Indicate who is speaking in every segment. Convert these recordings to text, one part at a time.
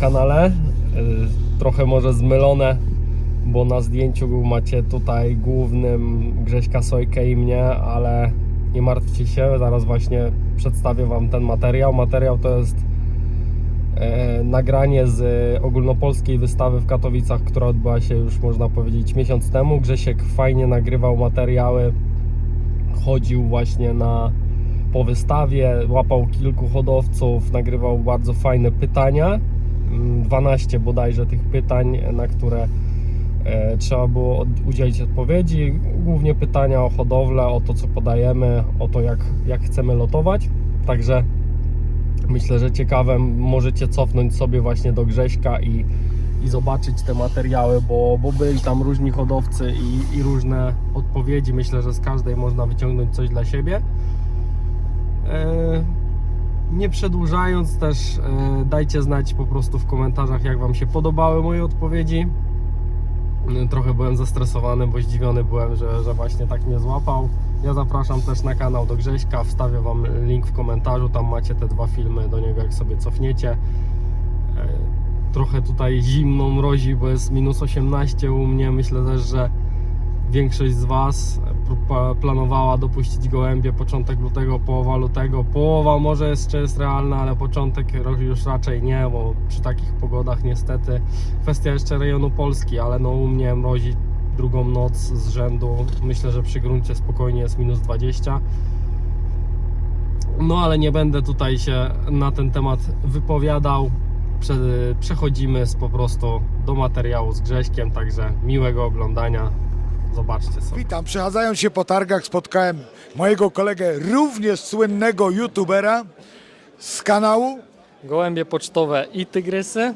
Speaker 1: Kanale. Y, Trochę może zmylone, bo na zdjęciu macie tutaj głównym Grześka Sojkę i mnie, ale nie martwcie się, zaraz właśnie przedstawię Wam ten materiał. Materiał to jest e, nagranie z ogólnopolskiej wystawy w Katowicach, która odbyła się już można powiedzieć miesiąc temu. Grzesiek fajnie nagrywał materiały, chodził właśnie na po wystawie, łapał kilku hodowców, nagrywał bardzo fajne pytania. Mm, 12 bodajże tych pytań, na które e, trzeba było udzielić odpowiedzi. Głównie pytania o hodowlę, o to co podajemy, o to jak, jak chcemy lotować. Także myślę, że ciekawe możecie cofnąć sobie właśnie do Grześka i, i zobaczyć te materiały, bo, bo byli tam różni hodowcy i, i różne odpowiedzi. Myślę, że z każdej można wyciągnąć coś dla siebie. E, Nie przedłużając też, e, dajcie znać po prostu w komentarzach, jak Wam się podobały moje odpowiedzi. E, Trochę byłem zestresowany, bo zdziwiony byłem, że, że właśnie tak mnie złapał. Ja zapraszam też na kanał do Grześka, wstawię Wam link w komentarzu, tam macie te dwa filmy do niego, jak sobie cofniecie. E, Trochę tutaj zimno mrozi, bo jest minus 18 u mnie. Myślę też, że większość z Was planowała dopuścić gołębie początek lutego, połowa lutego. Połowa może jeszcze jest realna, ale początek już raczej nie, bo przy takich pogodach niestety kwestia jeszcze rejonu Polski, ale no u mnie mrozi drugą noc z rzędu. Myślę, że przy gruncie spokojnie jest minus 20. No ale nie będę tutaj się na ten temat wypowiadał. Prze- Przechodzimy z, po prostu do materiału z Grześkiem, także miłego oglądania. Zobaczcie sobie.
Speaker 2: Witam, przechadzając się po targach spotkałem mojego kolegę, również słynnego youtubera z kanału
Speaker 1: Gołębie pocztowe i tygrysy.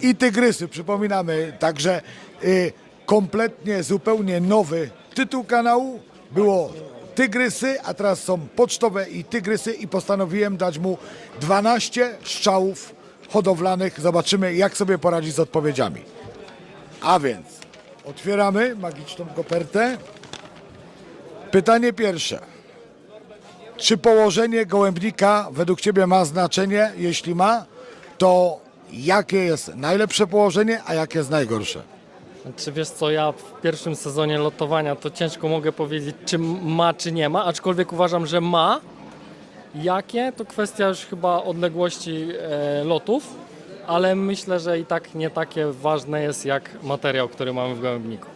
Speaker 2: i Tygrysy. Przypominamy także y, kompletnie, zupełnie nowy tytuł kanału. Było Tygrysy, a teraz są pocztowe i Tygrysy i postanowiłem dać mu 12 strzałów hodowlanych. Zobaczymy jak sobie poradzi z odpowiedziami. A więc otwieramy magiczną kopertę. Pytanie pierwsze. Czy położenie gołębnika według Ciebie ma znaczenie? Jeśli ma, to jakie jest najlepsze położenie, a jakie jest najgorsze?
Speaker 3: Czy wiesz co, ja w pierwszym sezonie lotowania to ciężko mogę powiedzieć, czy ma, czy nie ma, aczkolwiek uważam, że ma. Jakie? To kwestia już chyba odległości e, lotów, ale myślę, że i tak nie takie ważne jest jak materiał, który mamy w gołębniku.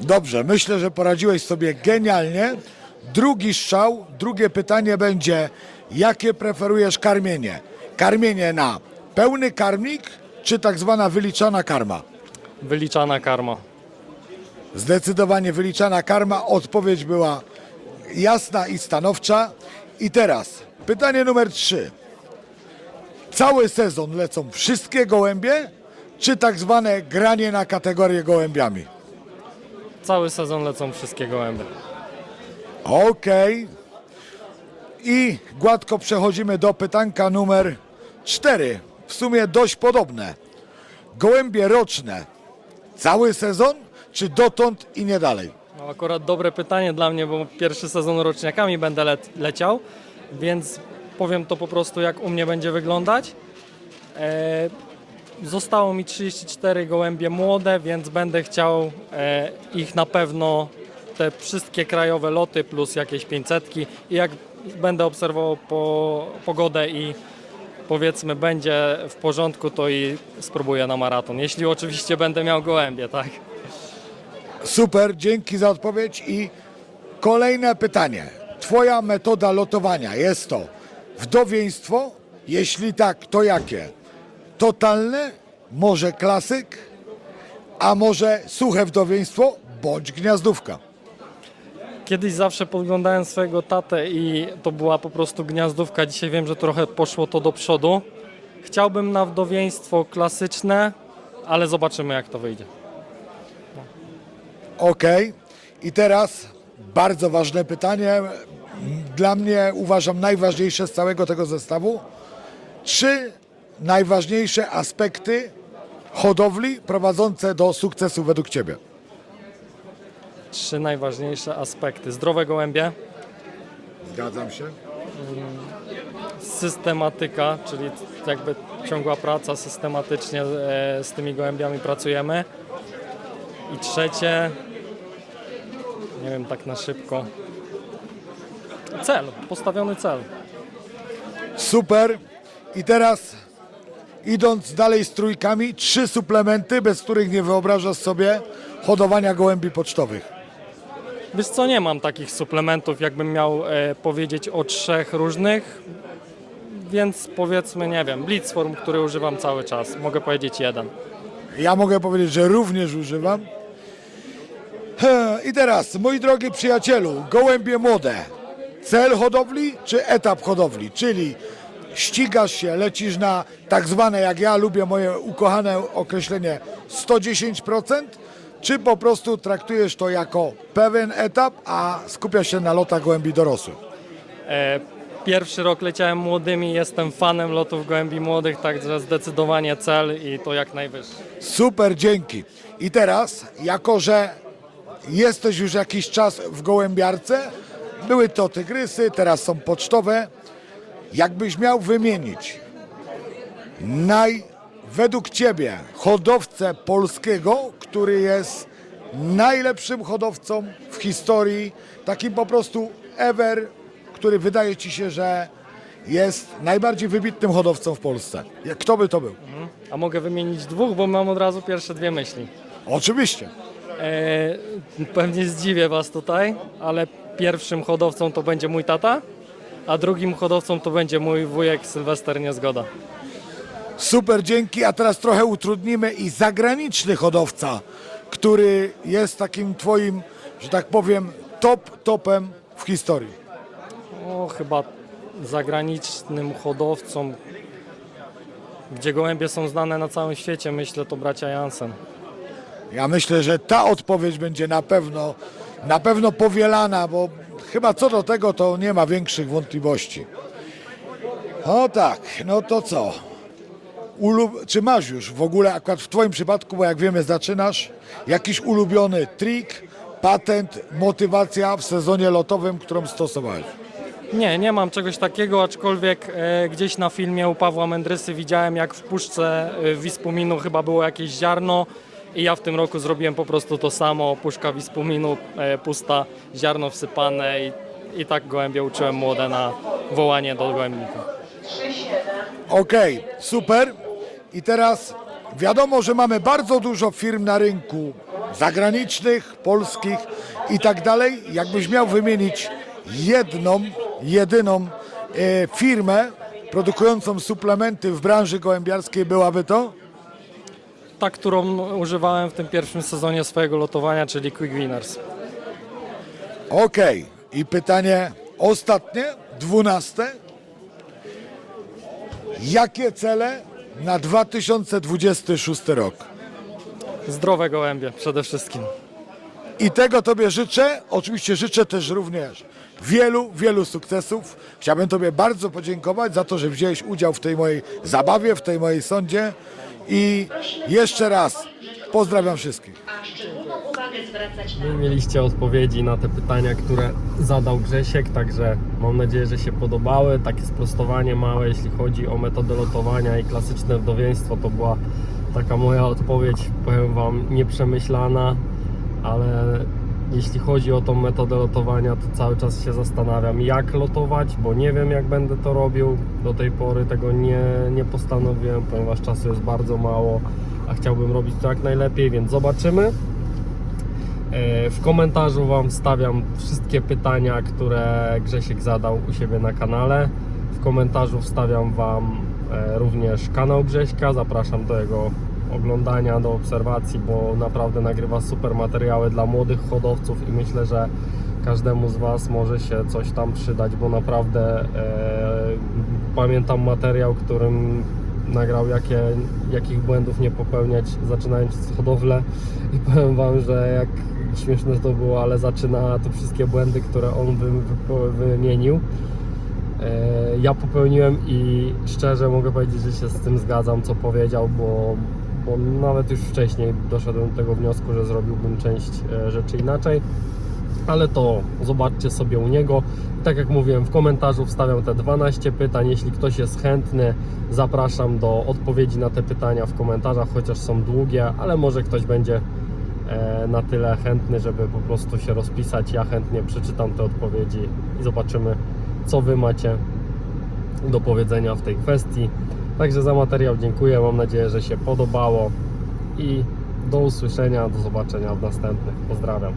Speaker 2: Dobrze, myślę, że poradziłeś sobie genialnie. Drugi strzał, drugie pytanie będzie, jakie preferujesz karmienie? Karmienie na pełny karmnik, czy tak zwana wyliczana karma?
Speaker 3: Wyliczana karma.
Speaker 2: Zdecydowanie wyliczana karma. Odpowiedź była jasna i stanowcza. I teraz pytanie numer trzy. Cały sezon lecą wszystkie gołębie, czy tak zwane granie na kategorię gołębiami?
Speaker 3: Cały sezon lecą wszystkie gołębie.
Speaker 2: Okej. I gładko przechodzimy do pytanka numer cztery. W sumie dość podobne. Gołębie roczne. Cały sezon, czy dotąd i nie dalej?
Speaker 3: No, akurat dobre pytanie dla mnie, bo pierwszy sezon roczniakami będę le leciał, więc powiem to po prostu jak u mnie będzie wyglądać. E, zostało mi 34 gołębie młode, więc będę chciał e, ich na pewno te wszystkie krajowe loty plus jakieś 500 i jak będę obserwował po, pogodę i powiedzmy będzie w porządku, to i spróbuję na maraton. Jeśli oczywiście będę miał gołębie, tak?
Speaker 2: Super, dzięki za odpowiedź. I kolejne pytanie. Twoja metoda lotowania jest to wdowieństwo? Jeśli tak, to jakie? Totalne? Może klasyk? A może suche wdowieństwo bądź gniazdówka?
Speaker 3: Kiedyś zawsze podglądałem swojego tatę i to była po prostu gniazdówka. Dzisiaj wiem, że trochę poszło to do przodu. Chciałbym na wdowieństwo klasyczne, ale zobaczymy jak to wyjdzie.
Speaker 2: Ok. I teraz bardzo ważne pytanie. Dla mnie uważam najważniejsze z całego tego zestawu. Trzy najważniejsze aspekty hodowli prowadzące do sukcesu według Ciebie?
Speaker 3: Trzy najważniejsze aspekty. Zdrowe gołębie,
Speaker 2: Zgadzam się.
Speaker 3: systematyka, czyli jakby ciągła praca, systematycznie e, z tymi gołębiami pracujemy. I trzecie, nie wiem tak na szybko, cel, postawiony cel.
Speaker 2: Super. I teraz idąc dalej z trójkami, trzy suplementy, bez których nie wyobrażasz sobie hodowania gołębi pocztowych.
Speaker 3: Wiesz co, nie mam takich suplementów, jakbym miał e, powiedzieć o trzech różnych, więc powiedzmy, nie wiem, Blitzform, który używam cały czas, mogę powiedzieć jeden.
Speaker 2: Ja mogę powiedzieć, że również używam. I teraz, moi drogi przyjacielu, gołębie młode. Cel hodowli czy etap hodowli? Czyli ścigasz się, lecisz na tak zwane, jak ja lubię moje ukochane określenie 110%, czy po prostu traktujesz to jako pewien etap, a skupiasz się na lotach gołębi dorosłych?
Speaker 3: E, Pierwszy rok leciałem młodymi, jestem fanem lotów gołębi młodych, także zdecydowanie cel i to jak najwyższy.
Speaker 2: Super, dzięki. I teraz, jako że jesteś już jakiś czas w gołębiarce, były to tygrysy, teraz są pocztowe. Jakbyś miał wymienić naj, według Ciebie hodowcę polskiego, który jest najlepszym hodowcą w historii, takim po prostu ever, który wydaje Ci się, że jest najbardziej wybitnym hodowcą w Polsce. Kto by to był?
Speaker 3: A mogę wymienić dwóch, bo mam od razu pierwsze dwie myśli.
Speaker 2: Oczywiście.
Speaker 3: E, pewnie zdziwię Was tutaj, ale pierwszym hodowcą to będzie mój tata, a drugim hodowcą to będzie mój wujek Sylwester Niezgoda.
Speaker 2: Super, dzięki. A teraz trochę utrudnimy i zagraniczny hodowca, który jest takim twoim, że tak powiem, top topem w historii.
Speaker 3: O, chyba zagranicznym hodowcą, gdzie gołębie są znane na całym świecie, myślę to bracia Jansen.
Speaker 2: Ja myślę, że ta odpowiedź będzie na pewno, na pewno powielana, bo chyba co do tego to nie ma większych wątpliwości. O tak, no to co? Ulub... Czy masz już w ogóle, akurat w Twoim przypadku, bo jak wiemy zaczynasz, jakiś ulubiony trik, patent, motywacja w sezonie lotowym, którą stosowałeś?
Speaker 3: Nie, nie mam czegoś takiego, aczkolwiek e, gdzieś na filmie u Pawła Mędrysy widziałem, jak w puszce e, Wispuminu chyba było jakieś ziarno i ja w tym roku zrobiłem po prostu to samo, puszka Wispuminu e, pusta, ziarno wsypane i, i tak gołębie uczyłem młode na wołanie do gołębnika.
Speaker 2: Okej, super. I teraz wiadomo, że mamy bardzo dużo firm na rynku zagranicznych, polskich i tak dalej. Jakbyś miał wymienić jedną, jedyną e, firmę produkującą suplementy w branży gołębiarskiej, byłaby to?
Speaker 3: Ta, którą używałem w tym pierwszym sezonie swojego lotowania, czyli Quick Winners.
Speaker 2: Okej. I pytanie ostatnie, dwunaste. Jakie cele na 2026 rok?
Speaker 3: Zdrowe gołębie przede wszystkim.
Speaker 2: I tego Tobie życzę. Oczywiście życzę też również wielu, wielu sukcesów. Chciałbym Tobie bardzo podziękować za to, że wziąłeś udział w tej mojej zabawie, w tej mojej sądzie. I jeszcze raz pozdrawiam wszystkich.
Speaker 4: a szczególną uwagę zwracać na
Speaker 1: Nie mieliście odpowiedzi na te pytania, które zadał Grzesiek, także mam nadzieję, że się podobały. Takie sprostowanie małe, jeśli chodzi o metodę lotowania i klasyczne wdowieństwo, to była taka moja odpowiedź, powiem Wam, nieprzemyślana, ale jeśli chodzi o tą metodę lotowania, to cały czas się zastanawiam, jak lotować, bo nie wiem, jak będę to robił. Do tej pory tego nie, nie postanowiłem, ponieważ czasu jest bardzo mało, a chciałbym robić to jak najlepiej, więc zobaczymy. E, W komentarzu Wam stawiam wszystkie pytania, które Grzesiek zadał u siebie na kanale. W komentarzu wstawiam Wam e, również kanał Grześka. Zapraszam do jego oglądania, do obserwacji, bo naprawdę nagrywa super materiały dla młodych hodowców i myślę, że każdemu z Was może się coś tam przydać, bo naprawdę e, pamiętam materiał, którym nagrał jakie, jakich błędów nie popełniać zaczynając hodowlę. I powiem Wam, że jak śmieszne to było, ale zaczyna to wszystkie błędy, które on wy, wy, wymienił. E, ja popełniłem i szczerze mogę powiedzieć, że się z tym zgadzam, co powiedział, bo, bo nawet już wcześniej doszedłem do tego wniosku, że zrobiłbym część e, rzeczy inaczej. ale to zobaczcie sobie u niego. Tak jak mówiłem, w komentarzu wstawiam te 12 pytań. Jeśli ktoś jest chętny, zapraszam do odpowiedzi na te pytania w komentarzach, chociaż są długie, ale może ktoś będzie e, na tyle chętny, żeby po prostu się rozpisać. Ja chętnie przeczytam te odpowiedzi i zobaczymy, co Wy macie do powiedzenia w tej kwestii. Także za materiał dziękuję. Mam nadzieję, że się podobało i do usłyszenia, do zobaczenia w następnych. Pozdrawiam.